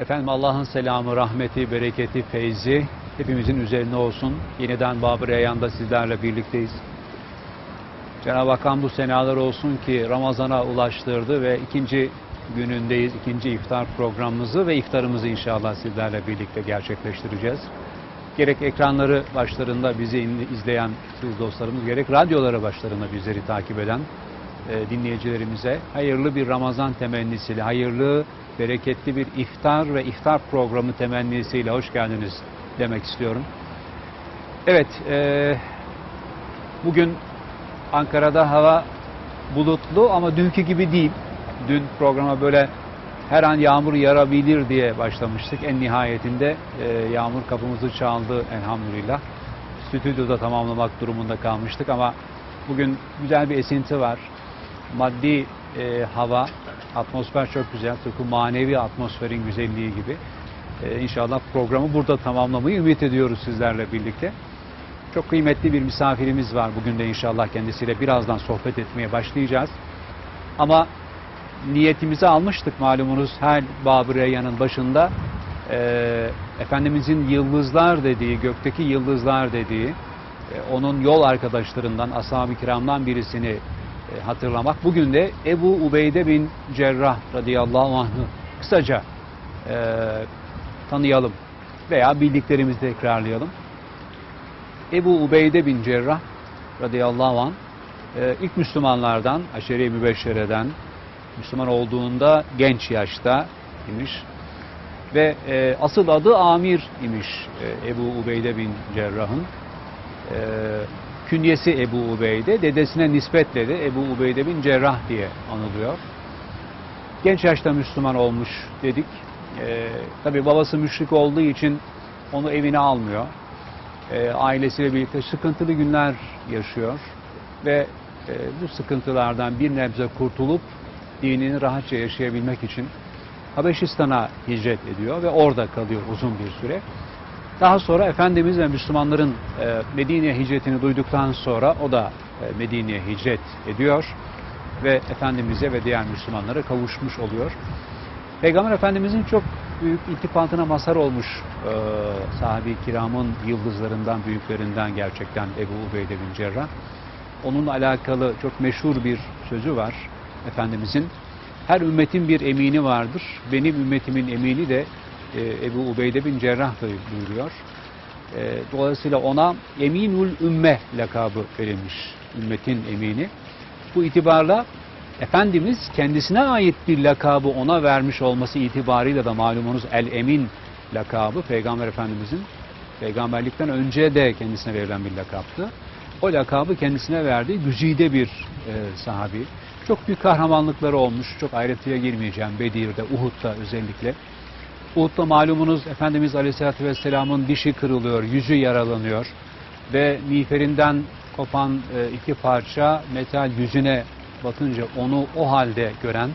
Efendim Allah'ın selamı, rahmeti, bereketi, feyzi hepimizin üzerine olsun. Yeniden Babır Reyyan'da sizlerle birlikteyiz. Cenab-ı Hak hamdü senalar olsun ki Ramazan'a ulaştırdı ve ikinci günündeyiz. ikinci iftar programımızı ve iftarımızı inşallah sizlerle birlikte gerçekleştireceğiz. Gerek ekranları başlarında bizi izleyen siz dostlarımız, gerek radyoları başlarında bizleri takip eden e, dinleyicilerimize hayırlı bir Ramazan temennisiyle, hayırlı, bereketli bir iftar ve iftar programı temennisiyle hoş geldiniz demek istiyorum. Evet, e, bugün Ankara'da hava bulutlu ama dünkü gibi değil. Dün programa böyle her an yağmur yarabilir diye başlamıştık. En nihayetinde e, yağmur kapımızı çaldı elhamdülillah. Stüdyoda tamamlamak durumunda kalmıştık ama bugün güzel bir esinti var. Maddi e, hava, atmosfer çok güzel. Tıpkı manevi atmosferin güzelliği gibi. E, inşallah programı burada tamamlamayı ümit ediyoruz sizlerle birlikte. Çok kıymetli bir misafirimiz var. Bugün de inşallah kendisiyle birazdan sohbet etmeye başlayacağız. Ama niyetimizi almıştık malumunuz her Babı Reyyan'ın başında e, Efendimizin yıldızlar dediği, gökteki yıldızlar dediği, e, onun yol arkadaşlarından, ashab-ı kiramdan birisini hatırlamak. Bugün de Ebu Ubeyde bin Cerrah radıyallahu anh'ı kısaca e, tanıyalım veya bildiklerimizi tekrarlayalım. Ebu Ubeyde bin Cerrah radıyallahu anh e, ilk Müslümanlardan, aşere-i mübeşşereden, Müslüman olduğunda genç yaşta imiş ve e, asıl adı Amir imiş e, Ebu Ubeyde bin Cerrah'ın. E, künyesi Ebu Ubeyde, dedesine nispetle de Ebu Ubeyde bin Cerrah diye anılıyor. Genç yaşta Müslüman olmuş dedik. E, Tabi babası müşrik olduğu için onu evine almıyor. E, ailesiyle birlikte sıkıntılı günler yaşıyor ve e, bu sıkıntılardan bir nebze kurtulup dinini rahatça yaşayabilmek için Habeşistan'a hicret ediyor ve orada kalıyor uzun bir süre. Daha sonra Efendimiz ve Müslümanların e, Medine'ye hicretini duyduktan sonra o da e, Medine'ye hicret ediyor ve Efendimiz'e ve diğer Müslümanlara kavuşmuş oluyor. Peygamber Efendimiz'in çok büyük iltifatına mazhar olmuş e, sahabi kiramın yıldızlarından, büyüklerinden gerçekten Ebu Ubeyde bin Cerrah. Onunla alakalı çok meşhur bir sözü var Efendimizin. Her ümmetin bir emini vardır. Benim ümmetimin emini de e, Ebu Ubeyde bin Cerrah buyuruyor. E, dolayısıyla ona Eminul Ümme lakabı verilmiş. Ümmetin emini. Bu itibarla Efendimiz kendisine ait bir lakabı ona vermiş olması itibarıyla da malumunuz El Emin lakabı Peygamber Efendimizin peygamberlikten önce de kendisine verilen bir lakaptı. O lakabı kendisine verdiği güzide bir e, sahabi. Çok büyük kahramanlıkları olmuş. Çok ayrıntıya girmeyeceğim. Bedir'de, Uhud'da özellikle. Uhud'da malumunuz Efendimiz Aleyhisselatü Vesselam'ın dişi kırılıyor, yüzü yaralanıyor. Ve miğferinden kopan e, iki parça metal yüzüne batınca onu o halde gören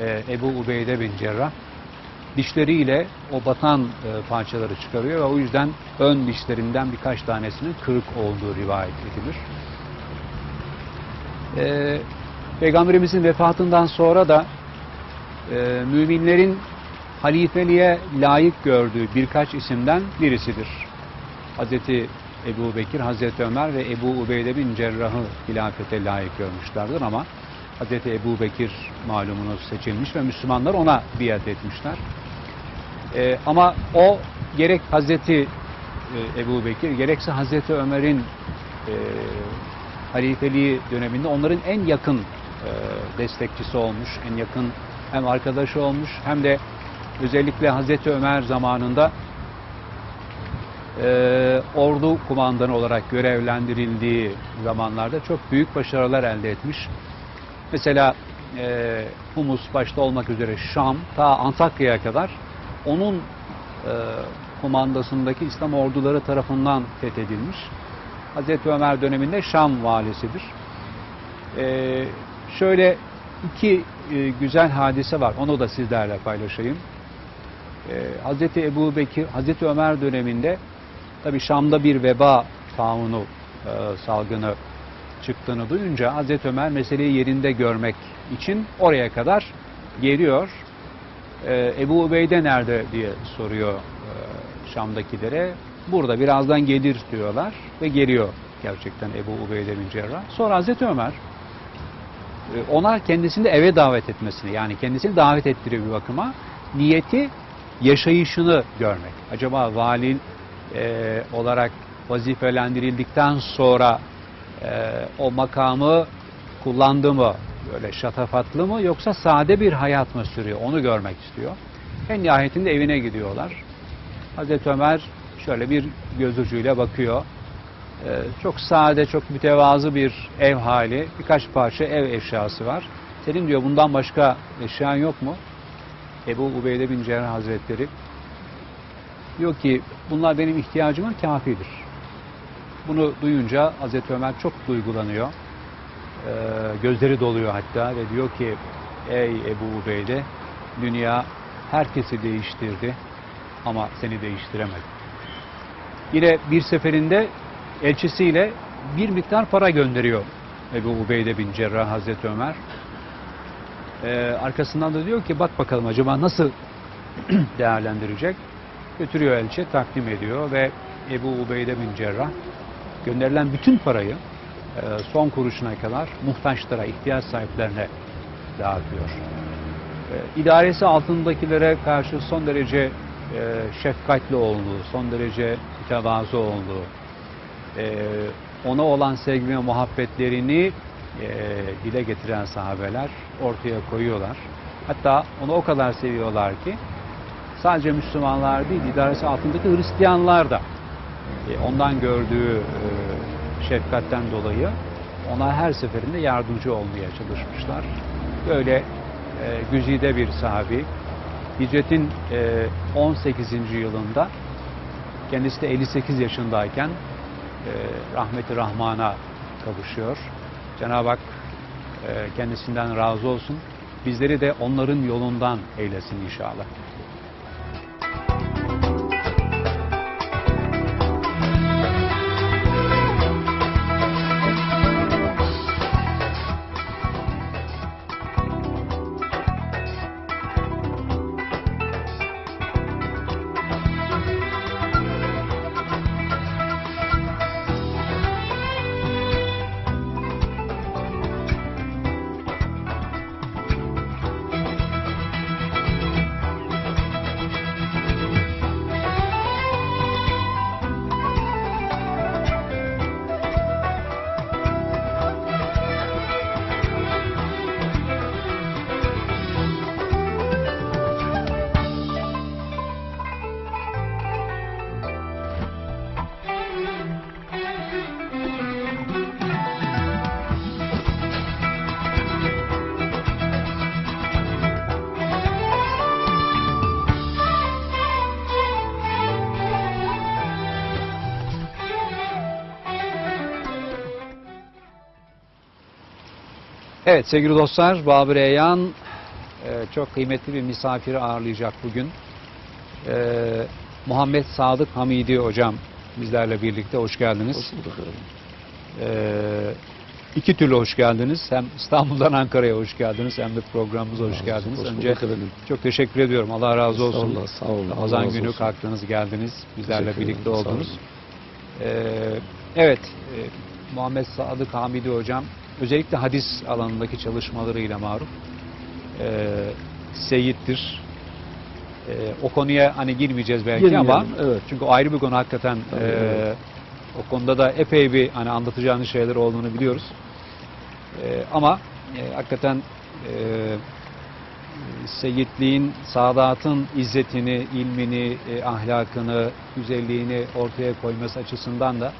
e, Ebu Ubeyde bin Cerrah dişleriyle o batan e, parçaları çıkarıyor ve o yüzden ön dişlerinden birkaç tanesinin kırık olduğu rivayet edilir. Peygamberimizin vefatından sonra da müminlerin halifeliğe layık gördüğü birkaç isimden birisidir. Hazreti Ebu Bekir, Hazreti Ömer ve Ebu Ubeyde bin Cerrah'ı hilafete layık görmüşlerdir ama Hazreti Ebu Bekir malumunuz seçilmiş ve Müslümanlar ona biat etmişler. Ee, ama o gerek Hazreti e, Ebu Bekir gerekse Hazreti Ömer'in e, halifeliği döneminde onların en yakın e, destekçisi olmuş, en yakın hem arkadaşı olmuş hem de özellikle Hazreti Ömer zamanında e, ordu kumandanı olarak görevlendirildiği zamanlarda çok büyük başarılar elde etmiş. Mesela e, Humus başta olmak üzere Şam ta Antakya'ya kadar onun e, komandasındaki İslam orduları tarafından fethedilmiş. Hazreti Ömer döneminde Şam valisidir. E, şöyle iki e, güzel hadise var. Onu da sizlerle paylaşayım. E, Hazreti Ebu Bekir, Hazreti Ömer döneminde tabi Şam'da bir veba taunu e, salgını çıktığını duyunca Hazreti Ömer meseleyi yerinde görmek için oraya kadar geliyor e, Ebu Ubeyde nerede diye soruyor e, Şam'dakilere. Burada birazdan gelir diyorlar ve geliyor gerçekten Ebu Ubeyde bin Cerrah. Sonra Hazreti Ömer e, ona kendisini eve davet etmesini yani kendisini davet ettiriyor bir bakıma. Niyeti yaşayışını görmek. Acaba vali e, olarak vazifelendirildikten sonra e, o makamı kullandı mı? Böyle şatafatlı mı yoksa sade bir hayat mı sürüyor? Onu görmek istiyor. En nihayetinde evine gidiyorlar. Hazreti Ömer şöyle bir göz ucuyla bakıyor. Ee, çok sade, çok mütevazı bir ev hali. Birkaç parça ev eşyası var. Senin diyor bundan başka eşyan yok mu? Ebu Ubeyde bin Cerrah Hazretleri diyor ki bunlar benim ihtiyacıma kafidir. Bunu duyunca Hazreti Ömer çok duygulanıyor. Ee, gözleri doluyor hatta ve diyor ki ey Ebu Ubeyde dünya herkesi değiştirdi ama seni değiştiremedi. Yine bir seferinde elçisiyle bir miktar para gönderiyor Ebu Ubeyde bin Cerrah Hazreti Ömer. Ee, arkasından da diyor ki bak bakalım acaba nasıl değerlendirecek? Götürüyor elçi, takdim ediyor ve Ebu Ubeyde bin Cerrah gönderilen bütün parayı e, son kuruşuna kadar muhtaçlara, ihtiyaç sahiplerine dağıtıyor. E, İdaresi altındakilere karşı son derece e, şefkatli olduğu, son derece mütevazı olduğu, e, ona olan sevgi ve muhabbetlerini e, dile getiren sahabeler ortaya koyuyorlar. Hatta onu o kadar seviyorlar ki sadece Müslümanlar değil, idaresi altındaki Hristiyanlar da e, ondan gördüğü e, şefkatten dolayı ona her seferinde yardımcı olmaya çalışmışlar. Böyle e, güzide bir sahabi. Hicretin e, 18. yılında kendisi de 58 yaşındayken e, rahmeti Rahman'a kavuşuyor. Cenab-ı Hak e, kendisinden razı olsun. Bizleri de onların yolundan eylesin inşallah. Evet sevgili dostlar, Babür Eyan e, çok kıymetli bir misafiri ağırlayacak bugün. E, Muhammed Sadık Hamidi hocam bizlerle birlikte hoş geldiniz. Hoş bulduk efendim. E, iki türlü hoş geldiniz. Hem İstanbul'dan Ankara'ya hoş geldiniz hem de programımıza hoş geldiniz. Hoş Önce efendim. çok teşekkür ediyorum. Allah razı olsun. Estağfurullah, sağ olun. Allah Ramazan günü olsun. kalktınız, geldiniz. Bizlerle birlikte oldunuz. Ee, evet, e, Muhammed Sadık Hamidi hocam özellikle hadis alanındaki çalışmalarıyla maruf e, seyittir. E, o konuya hani girmeyeceğiz belki Girmeyelim, ama evet. çünkü ayrı bir konu hakikaten. Tabii, e, evet. O konuda da epey bir hani anlatacağınız şeyler olduğunu biliyoruz. E, ama e, hakikaten e, seyitliğin, saadatın izzetini, ilmini, e, ahlakını, güzelliğini ortaya koyması açısından da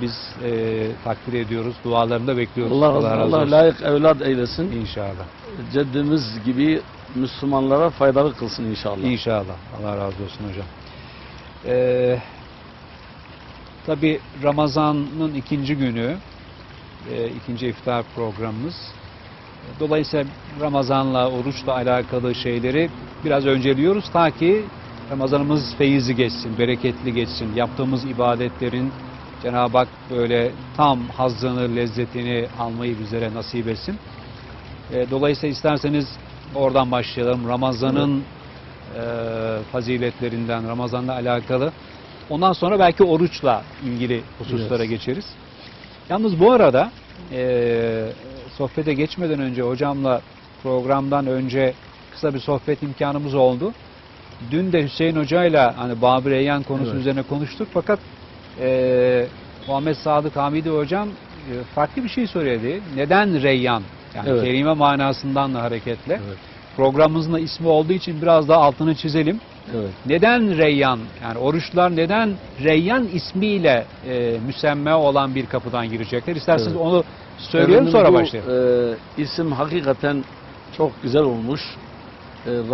biz e, takdir ediyoruz. Dualarını da bekliyoruz. Allah, Allah, Allah olsun. layık evlat eylesin. İnşallah. Ceddimiz gibi Müslümanlara faydalı kılsın inşallah. İnşallah. Allah razı olsun hocam. Ee, Tabi Ramazan'ın ikinci günü, e, ikinci iftar programımız. Dolayısıyla Ramazan'la, oruçla alakalı şeyleri biraz önceliyoruz ta ki Ramazanımız feyizli geçsin, bereketli geçsin. Yaptığımız ibadetlerin Cenab-ı Hak böyle tam hazzını, lezzetini almayı bizlere nasip etsin. E, Dolayısıyla isterseniz oradan başlayalım. Ramazan'ın e, faziletlerinden, Ramazan'la alakalı. Ondan sonra belki oruçla ilgili hususlara Evet. geçeriz. Yalnız bu arada e, sohbete geçmeden önce hocamla programdan önce kısa bir sohbet imkanımız oldu. Dün de Hüseyin Hoca'yla hani Babür Eyyan konusu Evet. üzerine konuştuk fakat e, Muhammed Sadık Hamidi Hocam e, farklı bir şey söyledi. Neden Reyyan? Yani Evet. kelime manasından da hareketle. Evet. Programımızın da ismi olduğu için biraz daha altını çizelim. Evet. Neden Reyyan? Yani oruçlar neden Reyyan ismiyle e, müsemme olan bir kapıdan girecekler? İsterseniz Evet. onu söyleyelim sonra bu, başlayalım. e, isim hakikaten çok güzel olmuş. E,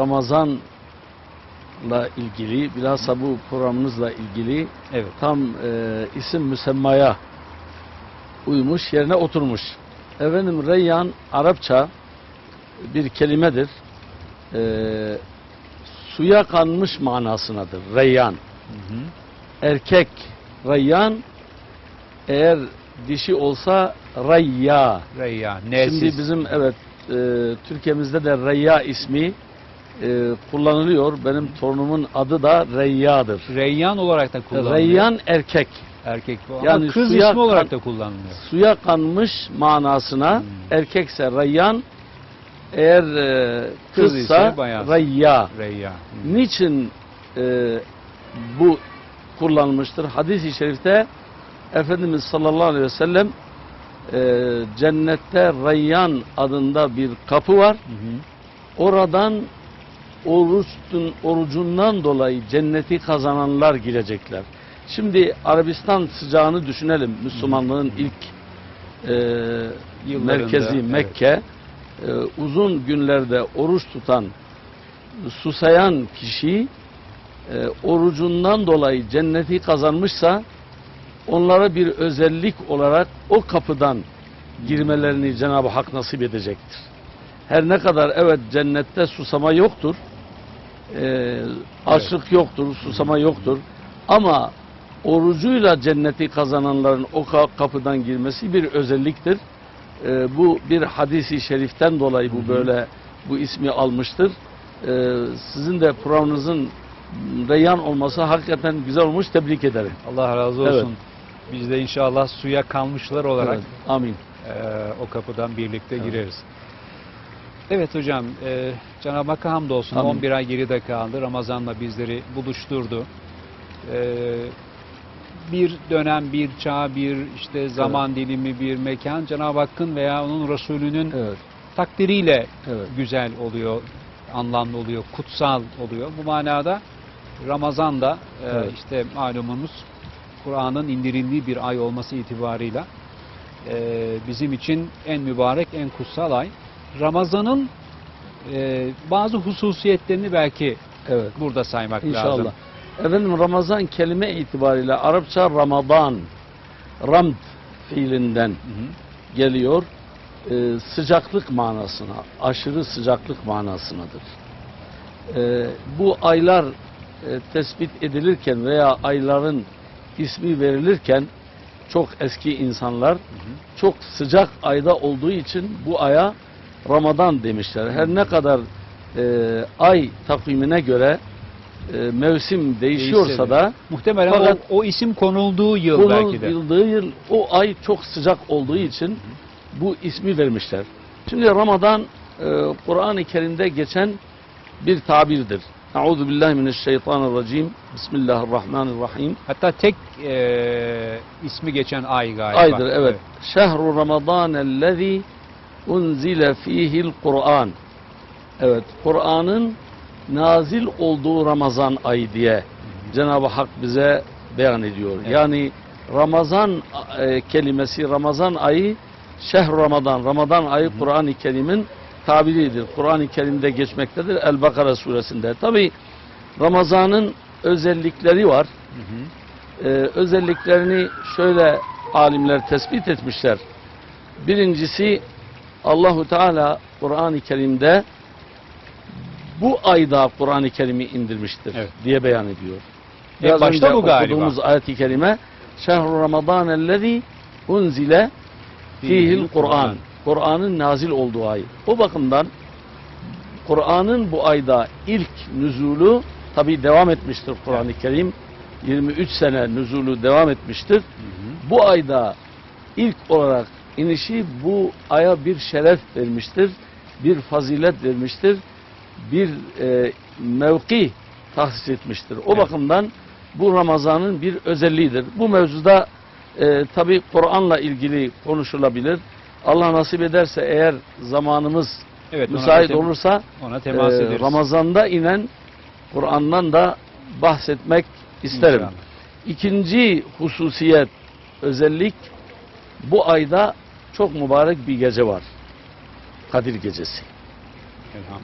Ramazan'la ilgili, bilhassa bu programımızla ilgili Evet. tam e, isim müsemmaya uymuş, yerine oturmuş. Efendim Reyyan Arapça bir kelimedir. E, suya kanmış manasınadır. Reyyan. Hı hı. Erkek Reyyan eğer dişi olsa Reyya. Reyyan. Şimdi bizim evet e, Türkiye'mizde de Reyya ismi e, kullanılıyor. Benim torunumun adı da Reyya'dır. Reyyan olarak da kullanılıyor. Reyyan erkek. erkek bu. Ama Yani kız suya ismi olarak da kullanılıyor. Suya kanmış manasına Hmm. erkekse Reyyan eğer e, Kız kızsa ise bayan. Reyya. Reyyan. Hı. Niçin e, bu kullanılmıştır? Hadis-i şerifte Efendimiz sallallahu aleyhi ve sellem e, cennette Reyyan adında bir kapı var. Hı hı. Oradan oruçtun, orucundan dolayı cenneti kazananlar girecekler. Şimdi Arabistan sıcağını düşünelim. Müslümanlığın ilk e, Yıllarında, merkezi evet. Mekke. E, uzun günlerde oruç tutan, susayan kişi e, orucundan dolayı cenneti kazanmışsa onlara bir özellik olarak o kapıdan girmelerini Cenab-ı Hak nasip edecektir. Her ne kadar evet cennette susama yoktur, e, açlık yoktur, susama yoktur ama orucuyla cenneti kazananların o ka- kapıdan girmesi bir özelliktir. E, bu bir hadisi şeriften dolayı bu böyle bu ismi almıştır. E, sizin de programınızın reyyan olması hakikaten güzel olmuş. Tebrik ederim. Allah razı olsun. Evet. Biz de inşallah suya kalmışlar olarak Evet, amin. e, o kapıdan birlikte Evet. gireriz. Evet hocam, e, Cenab-ı Hakk'a hamdolsun. Amin. 11 ay geride kaldı. Ramazan'la bizleri buluşturdu. E, bir dönem, bir çağ, bir işte zaman dilimi, bir mekan Cenab-ı Hakk'ın veya onun Resulü'nün Evet, takdiriyle evet. güzel oluyor, anlamlı oluyor, kutsal oluyor. Bu manada Ramazan da e, Evet. işte malumunuz Kur'an'ın indirildiği bir ay olması itibarıyla e, bizim için en mübarek, en kutsal ay. Ramazan'ın e, bazı hususiyetlerini belki Evet. burada saymak İnşallah. lazım. Efendim Ramazan kelime itibariyle Arapça Ramadan, Ramd fiilinden Hı hı. geliyor. Ee, sıcaklık manasına, aşırı sıcaklık manasınadır. Ee, bu aylar e, tespit edilirken veya ayların ismi verilirken çok eski insanlar çok sıcak ayda olduğu için bu aya Ramazan demişler. Her ne kadar e, ay takvimine göre e, mevsim değişiyorsa da Muhtemelen Fakat- o, o isim konulduğu yıl bunun belki de. yıl o ay çok sıcak olduğu için bu ismi vermişler. Şimdi Ramazan e, Kur'an-ı Kerim'de geçen bir tabirdir. Euzu billahi mineşşeytanirracim. Bismillahirrahmanirrahim. Hatta tek e, ismi geçen ay galiba. Aydır evet. Şehru Ramazan ellezî unzile fihil Kur'an. Evet, Kur'an'ın nazil olduğu Ramazan ayı diye Cenab-ı Hak bize beyan ediyor. Evet. Yani Ramazan e, kelimesi Ramazan ayı şehr Ramazan, Ramazan ayı. Kur'an-ı Kerim'in tabiridir. Kur'an-ı Kerim'de geçmektedir. El-Bakara suresinde. Tabi Ramazan'ın özellikleri var. Hı hı. Ee, özelliklerini şöyle alimler tespit etmişler. Birincisi Allahu Teala Kur'an-ı Kerim'de bu ayda Kur'an-ı Kerim'i indirmiştir Evet. diye beyan ediyor. En E, başta bu galiba. okuduğumuz ayet-i kerime Şehru Ramazan ellezî unzile fihil Kur'an. Kur'an'ın nazil olduğu ay. O bakımdan Kur'an'ın bu ayda ilk nüzulu tabi devam etmiştir Kur'an-ı Kerim. 23 sene nüzulu devam etmiştir. Bu ayda ilk olarak inişi bu aya bir şeref vermiştir. Bir fazilet vermiştir. Bir e, mevki tahsis etmiştir. O Evet. bakımdan bu Ramazan'ın bir özelliğidir. Bu mevzuda e, tabi Kur'an'la ilgili konuşulabilir. Allah nasip ederse eğer zamanımız Evet, ona müsait tem- olursa ona temas e. Ramazan'da inen Kur'an'dan da bahsetmek isterim. İnşallah. İkinci hususiyet, özellik bu ayda çok mübarek bir gece var. Kadir Gecesi.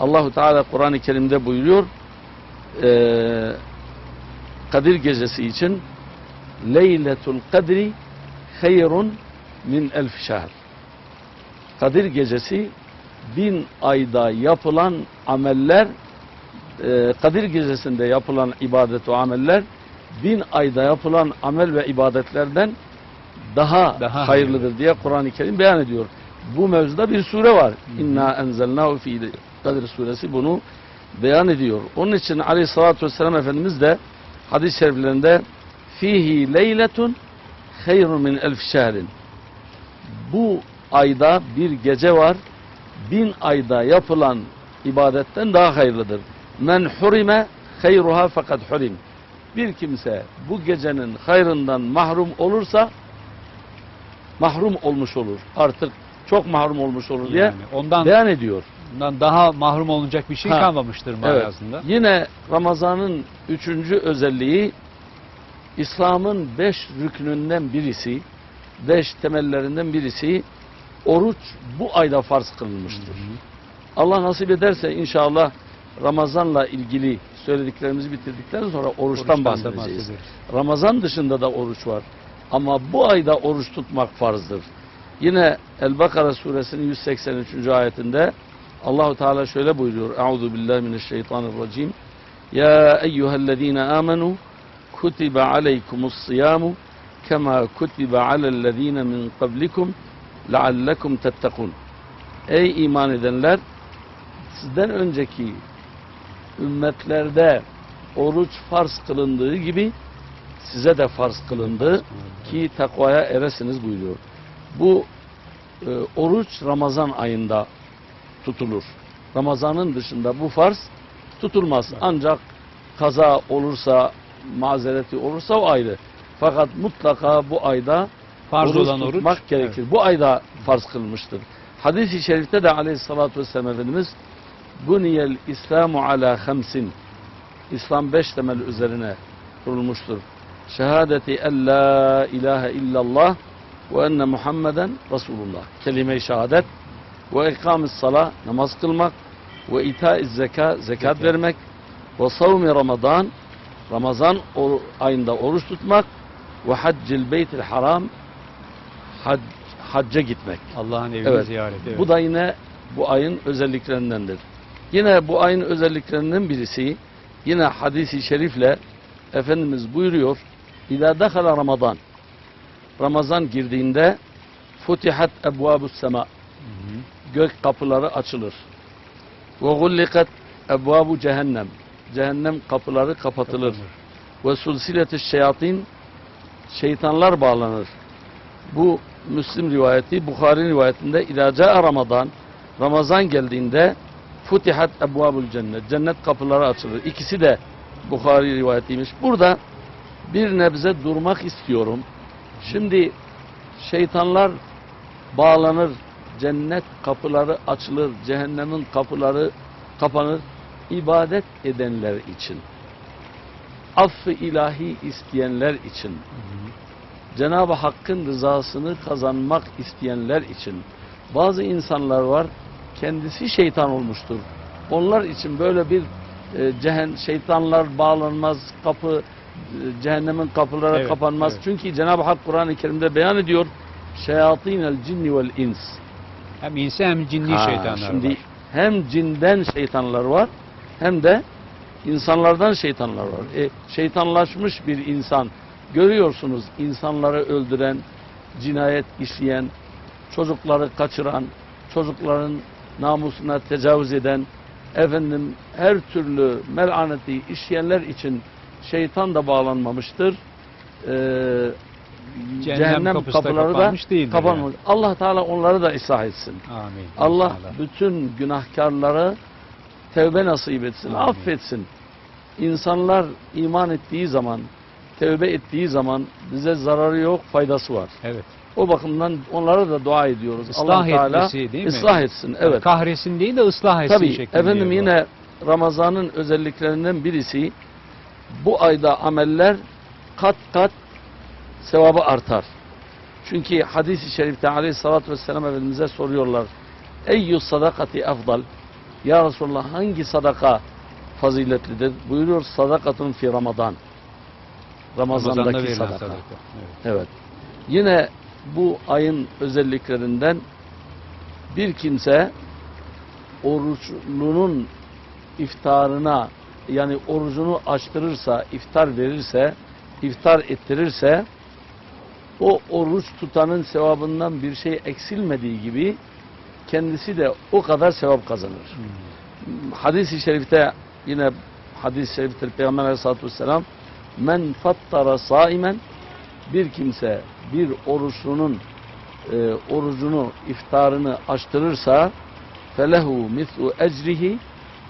Allahu Teala Kur'an-ı Kerim'de buyuruyor. eee, Kadir Gecesi için Leyletul Kadri hayrun min elf şehr. Kadir Gecesi bin ayda yapılan ameller eee, Kadir Gecesi'nde yapılan ibadet ve ameller bin ayda yapılan amel ve ibadetlerden daha, Daha hayırlıdır diye Kur'an-ı Kerim beyan ediyor. Bu mevzuda bir sure var. İnna enzelnahu fi Kadir suresi bunu beyan ediyor. Onun için Aleyhisselatü Vesselam Efendimiz de hadis-i şeriflerinde fihi leyletun hayrun min elf şehrin. Bu ayda bir gece var. Bin ayda yapılan ibadetten daha hayırlıdır. Men hurime hayruha fakat hurim. Bir kimse bu gecenin hayrından mahrum olursa mahrum olmuş olur. Artık çok mahrum olmuş olur diye Yani ondan, beyan ediyor. ondan daha mahrum olunacak bir şey Ha. kalmamıştır Evet. manasında. Yine Ramazan'ın üçüncü özelliği İslam'ın beş rüknünden birisi, beş temellerinden birisi oruç bu ayda farz kılınmıştır. Allah nasip ederse inşallah Ramazan'la ilgili söylediklerimizi bitirdikten sonra oruçtan, Oruçtan bahsedeceğiz. Ramazan dışında da oruç var. Ama bu ayda oruç tutmak farzdır. Yine El-Bakara suresinin 183. ayetinde Allahu Teala şöyle buyuruyor. Euzu billahi mineşşeytanirracim. Ya eyyühellezine amenu kutibe aleykumus siyamu kema kutibe alellezine min qablikum leallekum tettekun. Ey iman edenler sizden önceki ümmetlerde oruç farz kılındığı gibi size de farz kılındı ki takvaya eresiniz buyuruyor. Bu e, oruç Ramazan ayında tutulur. Ramazanın dışında bu farz tutulmaz. Ancak kaza olursa, mazereti olursa o ayrı. Fakat mutlaka bu ayda Farz oruç olan oruç. tutmak gerekir. Bu ayda farz kılmıştır. Hadis-i şerifte de aleyhissalatü vesselam Efendimiz Buniyel İslamu ala hamsin İslam beş temel üzerine kurulmuştur. Şehadeti en la ilahe illallah ve enne Muhammeden Resulullah. Kelime-i şehadet ve ikamis sala namaz kılmak ve ita-i zeka zekat vermek ve savmi Ramazan Ramazan or- ayında oruç tutmak ve haccil beytil haram hac, hacca gitmek. Allah'ın evini Evet. ziyaret. Evet. Bu da yine bu ayın özelliklerindendir. Yine bu ayın özelliklerinden birisi yine hadisi şerifle Efendimiz buyuruyor İlâ dakhala Ramazan Ramazan girdiğinde futihat ebvâbus sema gök kapıları açılır. Ve gullikat ebvâbu cehennem cehennem kapıları kapatılır. Ve sulsiletü şeyatin şeytanlar bağlanır. Bu Müslim rivayeti, Bukhari rivayetinde ilaca Ramazan, Ramazan geldiğinde futihat ebvabul cennet, cennet kapıları açılır. İkisi de Bukhari rivayetiymiş. Burada bir nebze durmak istiyorum. Şimdi şeytanlar bağlanır, cennet kapıları açılır, cehennemin kapıları kapanır. ibadet edenler için, affı ilahi isteyenler için, Cenab-ı Hakk'ın rızasını kazanmak isteyenler için bazı insanlar var kendisi şeytan olmuştur. Onlar için böyle bir e, cehen şeytanlar bağlanmaz, kapı cehennemin kapıları Evet, kapanmaz. evet. Çünkü Cenab-ı Hak Kur'an-ı Kerim'de beyan ediyor. Şeyatinel cinni vel ins. Hem insi hem cinni Ha, şeytanlar şimdi var. hem cinden şeytanlar var hem de insanlardan şeytanlar var. E, şeytanlaşmış bir insan görüyorsunuz insanları öldüren, cinayet işleyen, çocukları kaçıran, çocukların namusuna tecavüz eden, efendim her türlü melaneti işleyenler için şeytan da bağlanmamıştır. Ee, cehennem, kapısı da kapıları da kapanmış kapanmamış. Allah Teala onları da ıslah etsin. Amin. Allah İnşallah. bütün günahkarları tevbe nasip etsin, Amin. affetsin. İnsanlar iman ettiği zaman, tevbe ettiği zaman bize zararı yok, faydası var. Evet. O bakımdan onlara da dua ediyoruz. Islah Allah Teala değil mi? ıslah etsin. Evet. Kahretsin değil de ıslah etsin Tabii şeklinde. efendim yine Ramazan'ın özelliklerinden birisi bu ayda ameller kat kat sevabı artar. Çünkü hadis-i şerifte aleyhissalatü vesselam Efendimiz'e soruyorlar. Eyyü sadakati afdal? Ya Resulallah hangi sadaka faziletlidir? Buyuruyor sadakatun fi Ramazan. Ramazan'da Ramazan'daki sadaka. sadaka. Evet. Evet. Yine bu ayın özelliklerinden bir kimse oruçlunun iftarına yani orucunu açtırırsa, iftar verirse, iftar ettirirse o oruç tutanın sevabından bir şey eksilmediği gibi kendisi de o kadar sevap kazanır. Hmm. Hadis-i şerifte yine hadis-i şerifte Peygamber Aleyhisselatü Vesselam men fattara saimen bir kimse bir oruçlunun e, orucunu iftarını açtırırsa felehu mislu ecrihi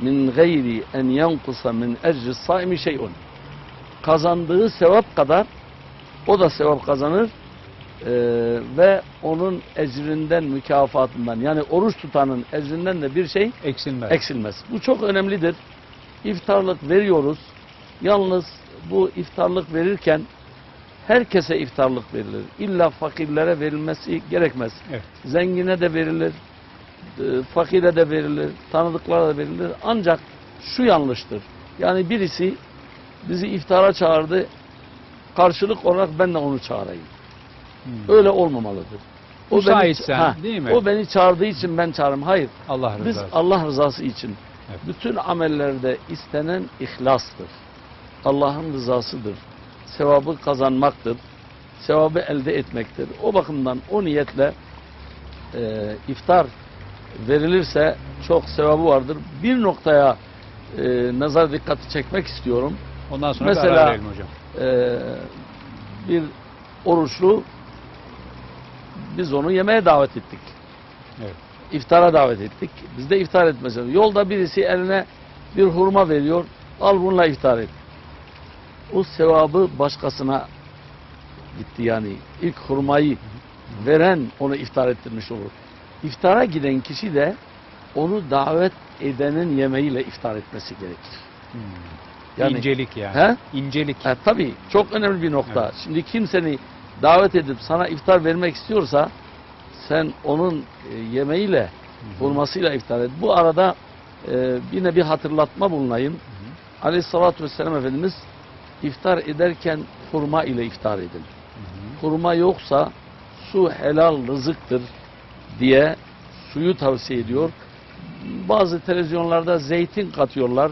min gayri en yankusa min ecri saimi şeyun kazandığı sevap kadar o da sevap kazanır e, ve onun ecrinden mükafatından yani oruç tutanın ecrinden de bir şey Eksilmez. eksilmez. Bu çok önemlidir. İftarlık veriyoruz. Yalnız bu iftarlık verirken herkese iftarlık verilir. İlla fakirlere verilmesi gerekmez. Evet. Zengine de verilir, e, fakire de verilir, tanıdıklara da verilir. Ancak şu yanlıştır. Yani birisi bizi iftara çağırdı, karşılık olarak ben de onu çağırayım. Hmm. Öyle olmamalıdır. Müsaitsen, Ha, değil mi? O beni çağırdığı için ben çağırırım. Hayır. Allah Biz rızası. Allah rızası için Evet. bütün amellerde istenen ihlastır. Allah'ın rızasıdır. Sevabı kazanmaktır. Sevabı elde etmektir. O bakımdan o niyetle e, iftar verilirse çok sevabı vardır. Bir noktaya e, nazar dikkati çekmek istiyorum. Ondan sonra Mesela- karar verelim hocam. E, bir oruçlu biz onu yemeğe davet ettik. Evet. İftara davet ettik. Biz de iftar etmesi. Yolda birisi eline bir hurma veriyor. Al bununla iftar et. O sevabı başkasına gitti yani. İlk hurmayı veren onu iftar ettirmiş olur. İftara giden kişi de onu davet edenin yemeğiyle iftar etmesi gerekir. Hmm. Yani- İncelik yani. He? İncelik. Ha, tabii çok önemli bir nokta. Evet. Şimdi kim seni davet edip sana iftar vermek istiyorsa sen onun e, yemeğiyle, hurmasıyla iftar et. Bu arada e, yine bir hatırlatma bulunayım. Aleyhissalatü vesselam Efendimiz iftar ederken hurma ile iftar edin. Hurma yoksa su helal rızıktır diye suyu tavsiye ediyor. Bazı televizyonlarda zeytin katıyorlar.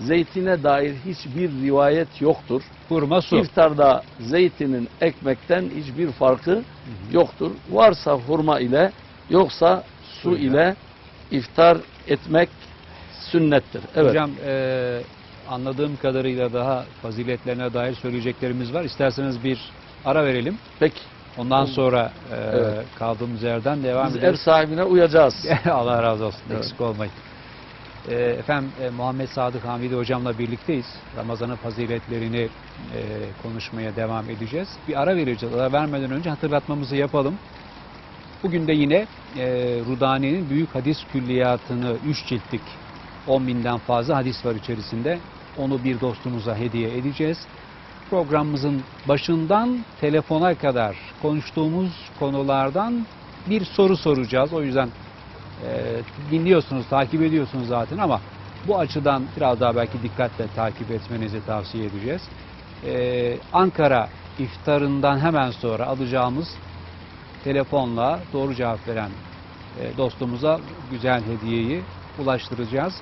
Zeytine dair hiçbir rivayet yoktur. Hurma su. İftarda zeytinin ekmekten hiçbir farkı yoktur. Varsa hurma ile yoksa su Suyla. ile iftar etmek sünnettir. Evet. Hocam e, anladığım kadarıyla daha faziletlerine dair söyleyeceklerimiz var. İsterseniz bir ara verelim. Peki. Ondan sonra e, Evet. kaldığımız yerden devam Biz ev ederiz. sahibine uyacağız. Allah razı olsun. Evet. Eksik olmayın. E, efendim e, Muhammed Sadık Hamidi hocamla birlikteyiz. Ramazan'ın faziletlerini e, konuşmaya devam edeceğiz. Bir ara vereceğiz. Ara vermeden önce hatırlatmamızı yapalım. Bugün de yine e, Rudani'nin büyük hadis külliyatını 3 ciltlik 10 binden fazla hadis var içerisinde. Onu bir dostumuza hediye edeceğiz. Programımızın başından telefona kadar konuştuğumuz konulardan bir soru soracağız. O yüzden e, dinliyorsunuz, takip ediyorsunuz zaten ama bu açıdan biraz daha belki dikkatle takip etmenizi tavsiye edeceğiz. E, Ankara iftarından hemen sonra alacağımız telefonla doğru cevap veren e, dostumuza güzel hediyeyi ulaştıracağız.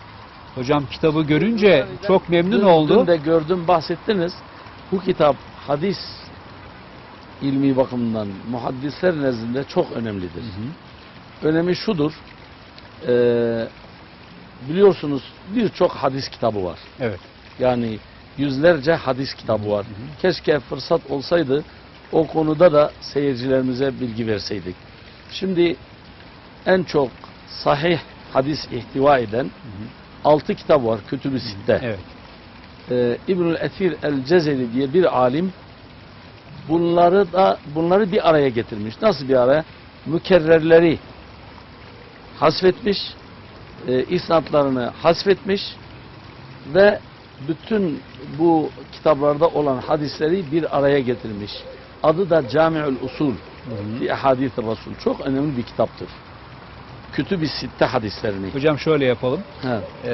Hocam kitabı görünce çok memnun Dün- oldu. Dün de gördüm bahsettiniz. Bu kitap hadis ilmi bakımından muhaddisler nezdinde çok önemlidir. Hı hı. Önemi şudur. eee, biliyorsunuz birçok hadis kitabı var. Evet. Yani yüzlerce hadis kitabı var. Keşke fırsat olsaydı o konuda da seyircilerimize bilgi verseydik. Şimdi en çok sahih hadis ihtiva eden altı kitap var Kütüb-i Sitte. Evet. Ee, İbnül Esir el-Cezeri diye bir alim bunları da bunları bir araya getirmiş. Nasıl bir araya? Mükerrerleri hasfetmiş, e, isnatlarını hasfetmiş ve bütün bu kitaplarda olan hadisleri bir araya getirmiş. Adı da Cami'ül Usul fi Ahadith Resul. Çok önemli bir kitaptır. Kütüb-i Sitte hadislerini. Hocam şöyle yapalım. Ee,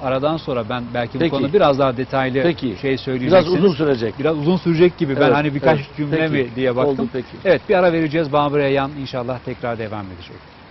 aradan sonra ben belki bu Peki. konu biraz daha detaylı Peki. şey Biraz söyleyeceksiniz. uzun sürecek. Biraz uzun sürecek gibi. Ben Evet, hani birkaç evet. cümle Peki. mi diye baktım. Oldu peki. Evet bir ara vereceğiz. Babur Reyyan inşallah tekrar devam edecek.